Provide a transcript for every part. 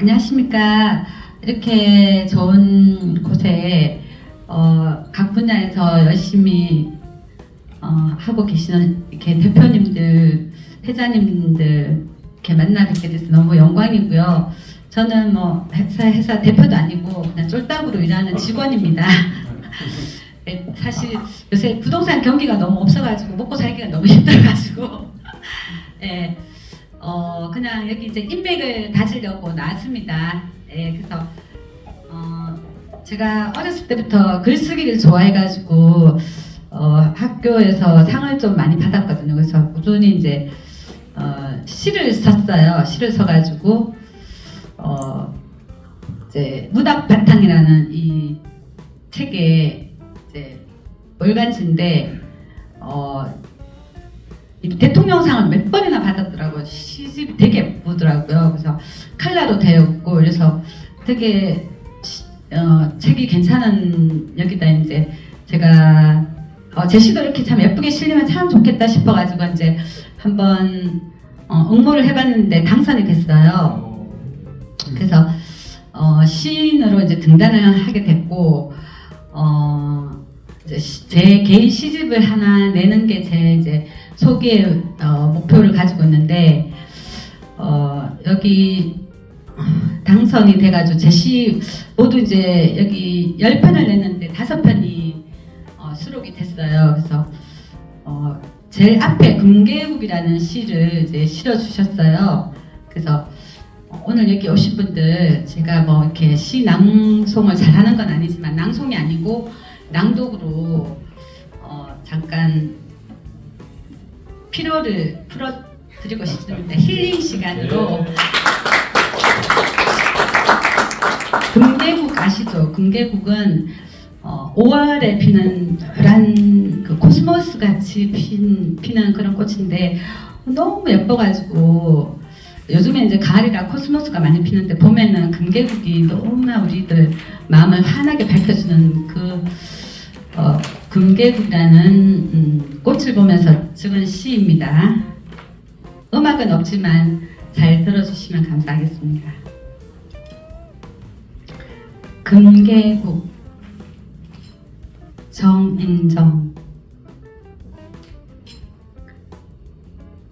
안녕하십니까. 이렇게 좋은 곳에 어, 각 분야에서 열심히 어, 하고 계시는 이렇게 대표님들, 회장님들 이렇게 만나 뵙게 돼서 너무 영광이고요. 저는 뭐 회사, 회사 대표도 아니고 그냥 쫄딱으로 일하는 직원입니다. 네, 사실 요새 부동산 경기가 너무 없어가지고 먹고 살기가 너무 힘들어가지고 예, 어 그냥 여기 이제 인맥을 다지려고 나왔습니다. 예, 그래서 어 제가 어렸을 때부터 글쓰기를 좋아해가지고 어 학교에서 상을 좀 많이 받았거든요. 그래서 꾸준히 이제 어 시를 썼어요. 시를 써가지고 어 이제 무닥 바탕이라는 이 책에 이제 월간지인데 어이 대통령상을 몇 번이나 받았더라고요. 시집이 되게 예쁘더라고요. 그래서 칼라로 되어 있고 그래서 되게 시- 어, 책이 괜찮은 여기다 이제 제가 어, 제 시도 이렇게 참 예쁘게 실리면 참 좋겠다 싶어가지고 이제 한번 어, 응모를 해봤는데 당선이 됐어요. 그래서 어, 시인으로 이제 등단을 하게 됐고 어, 시- 제 개인 시집을 하나 내는 게 제 이제 소기의 어, 목표를 가지고 있는데 어, 여기 당선이 돼가지고 제시 모두 이제 여기 열 편을 냈는데 다섯 편이 어, 수록이 됐어요. 그래서 어, 제일 앞에 금계국이라는 시를 이제 실어 주셨어요. 그래서 어, 오늘 여기 오신 분들 제가 뭐 이렇게 시 낭송을 잘하는 건 아니지만 낭송이 아니고 낭독으로 피로를 풀어드리고 싶습니다. 힐링 시간으로 금계국 아시죠? 금계국은 어, 5월에 피는 노란 그 코스모스 같이 핀, 피는 그런 꽃인데 너무 예뻐가지고 요즘에 이제 가을이라 코스모스가 많이 피는데 봄에는 금계국이 너무나 우리들 마음을 환하게 밝혀주는 그 어, 금계국이라는 음, 꽃을 보면서 찍은 시입니다. 음악은 없지만 잘 들어주시면 감사하겠습니다. 금계국 정인정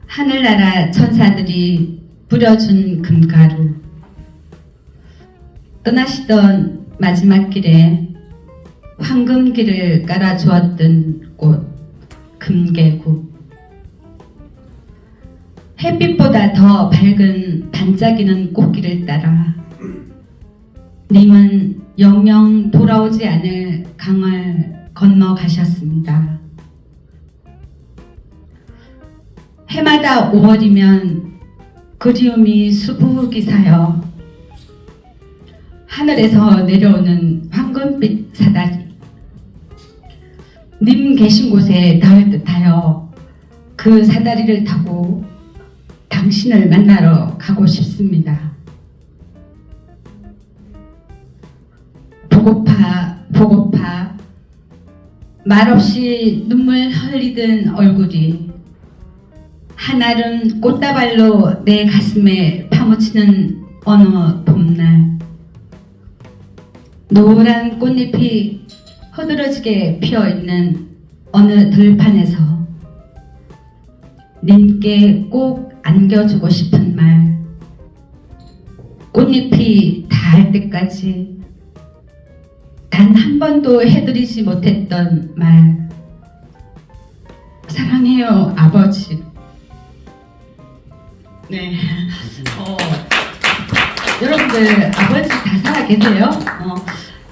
하늘나라 천사들이 뿌려준 금가루 떠나시던 마지막 길에 황금길을 깔아주었던 꽃 금계국 햇빛보다 더 밝은 반짝이는 꽃길을 따라 님은 영영 돌아오지 않을 강을 건너 가셨습니다. 해마다 5월이면 그리움이 수북이 사여 하늘에서 내려오는 사다리 님 계신 곳에 닿을 듯하여 그 사다리를 타고 당신을 만나러 가고 싶습니다. 보고파 보고파 말없이 눈물 흘리던 얼굴이 한아름 꽃다발로 내 가슴에 파묻히는 어느 봄날 노란 꽃잎이 흐드러지게 피어 있는 어느 들판에서 님께 꼭 안겨주고 싶은 말 꽃잎이 닿을 때까지 단 한 번도 해드리지 못했던 말. 사랑해요 아버지. 네. 어, 여러분들 아버지 다 살아 계세요? 어,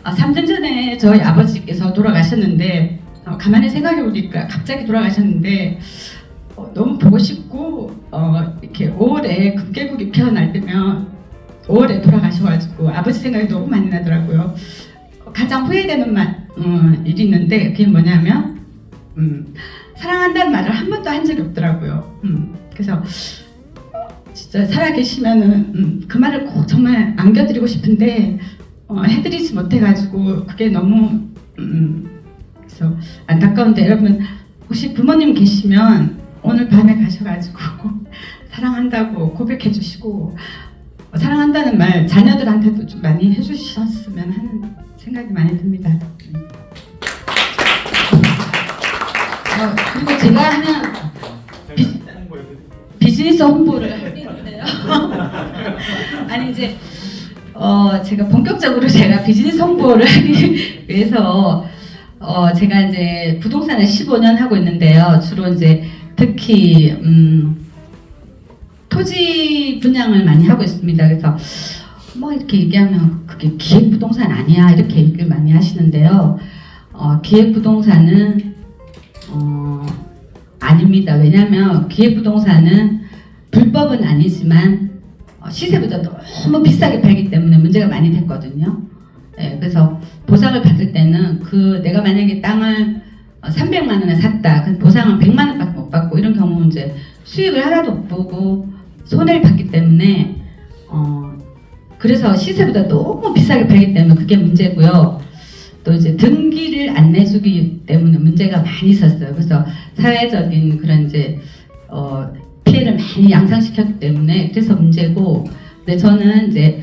아, 3년 전에 저희 아버지께서 돌아가셨는데 어, 가만히 생각해 보니까 갑자기 돌아가셨는데 어, 너무 보고 싶고 어, 이렇게 5월에 금계국이 피어날 때면 5월에 돌아가셔가지고 아버지 생각이 너무 많이 나더라고요. 어, 가장 후회되는 말, 음, 일이 있는데 그게 뭐냐면 음, 사랑한다는 말을 한 번도 한 적이 없더라고요. 음, 그래서 진짜 살아계시면은 음, 그 말을 꼭 정말 안겨드리고 싶은데 어, 해드리지 못해가지고 그게 너무 음, 그래서 안타까운데 여러분 혹시 부모님 계시면 오늘 밤에 가셔가지고 사랑한다고 고백해 주시고 어, 사랑한다는 말 자녀들한테도 좀 많이 해주셨으면 하는 생각이 많이 듭니다. 어, 그리고 제가 하는 비, 비즈니스 홍보를 하겠는데요. 아니 이제 어 제가 본격적으로 제가 비즈니스 홍보를 하기 위해서 어 제가 이제 부동산을 15년 하고 있는데요. 주로 이제 특히 음 토지 분양을 많이 하고 있습니다. 그래서 뭐 이렇게 얘기하면 그게 기획 부동산 아니야 이렇게 얘기를 많이 하시는데요. 어, 기획 부동산은 어, 아닙니다. 왜냐하면 기획 부동산은 불법은 아니지만 어, 시세보다 너무 비싸게 팔기 때문에 문제가 많이 됐거든요. 예, 그래서 보상을 받을 때는 그 내가 만약에 땅을 어, 300만 원에 샀다. 그 보상은 100만 원밖에 못 받고 이런 경우는 이제 수익을 하나도 못 보고 손해를 받기 때문에 어, 그래서 시세보다 너무 비싸게 팔기 때문에 그게 문제고요. 또 이제 등기를 안 내주기 때문에 문제가 많이 있었어요. 그래서 사회적인 그런 이제 어, 피해를 많이 양상시켰기 때문에 그래서 문제고, 근데 저는 이제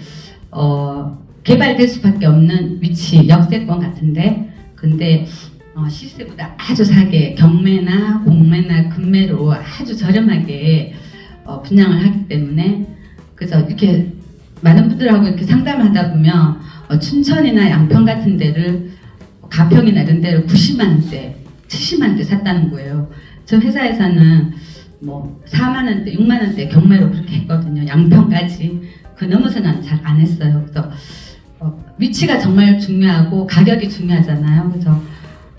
어, 개발될 수밖에 없는 위치, 역세권 같은데, 근데 어, 시세보다 아주 싸게 경매나 공매나 금매로 아주 저렴하게 어, 분양을 하기 때문에 그래서 이렇게 많은 분들하고 이렇게 상담을 하다 보면 어, 춘천이나 양평 같은 데를 가평이나 이런 데를 90만 원대, 70만 원대 샀다는 거예요. 저 회사에서는 뭐 4만 원대, 6만 원대 경매로 그렇게 했거든요. 양평까지 그 넘어서는 잘 안 했어요. 그래서 어, 위치가 정말 중요하고 가격이 중요하잖아요. 그래서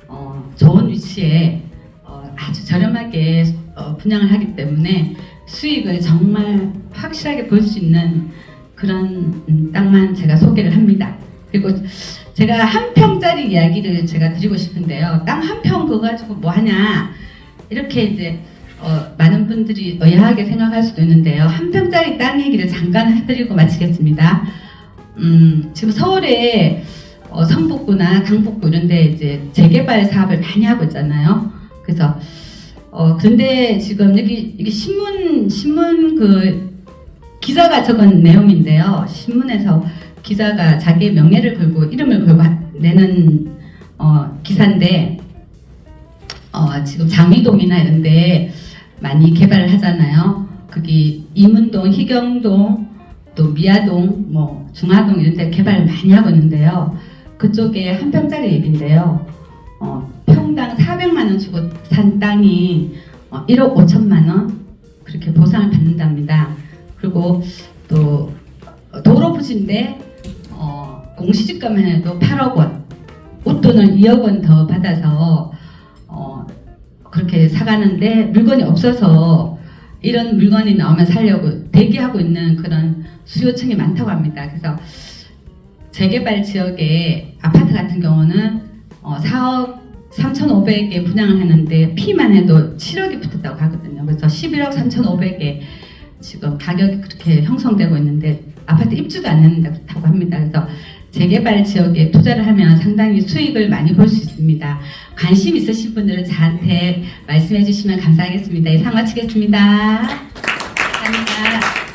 어, 좋은 위치에 어, 아주 저렴하게 어, 분양을 하기 때문에 수익을 정말 확실하게 볼 수 있는 그런 음, 땅만 제가 소개를 합니다. 그리고 제가 한 평짜리 이야기를 제가 드리고 싶은데요. 땅 한 평 그거 가지고 뭐 하냐 이렇게 이제 어, 많은 분들이 의아하게 생각할 수도 있는데요. 한 평짜리 땅 얘기를 잠깐 해드리고 마치겠습니다. 음, 지금 서울에 어, 성북구나 강북구 이런데 이제 재개발 사업을 많이 하고 있잖아요. 그래서 어, 근데 지금 여기 이게 신문 신문 그 기자가 적은 내용인데요. 신문에서 기자가 자기의 명예를 걸고 이름을 걸고 하- 내는 어, 기사인데 어, 지금 장미동이나 이런데 많이 개발을 하잖아요. 거기 이문동, 희경동, 또 미아동, 뭐 중화동 이런 데 개발을 많이 하고 있는데요. 그쪽에 한 평짜리 얘기인데요. 어, 평당 400만 원 주고 산 땅이 어, 1억 5천만 원 그렇게 보상을 받는답니다. 그리고 또 어, 도로 부지인데 어, 공시지가만 해도 8억 원, 웃돈을 2억 원 더 받아서 어, 사가는데 물건이 없어서 이런 물건이 나오면 살려고 대기하고 있는 그런 수요층이 많다고 합니다. 그래서 재개발 지역의 아파트 같은 경우는 어, 4억 3,500에 분양을 하는데 피만 해도 7억이 붙었다고 하거든요. 그래서 11억 3,500에 지금 가격이 그렇게 형성되고 있는데 아파트 입주도 안 한다고 합니다. 그래서 재개발 지역에 투자를 하면 상당히 수익을 많이 볼 수 있습니다. 관심 있으신 분들은 저한테 말씀해 주시면 감사하겠습니다. 이상 마치겠습니다. 감사합니다.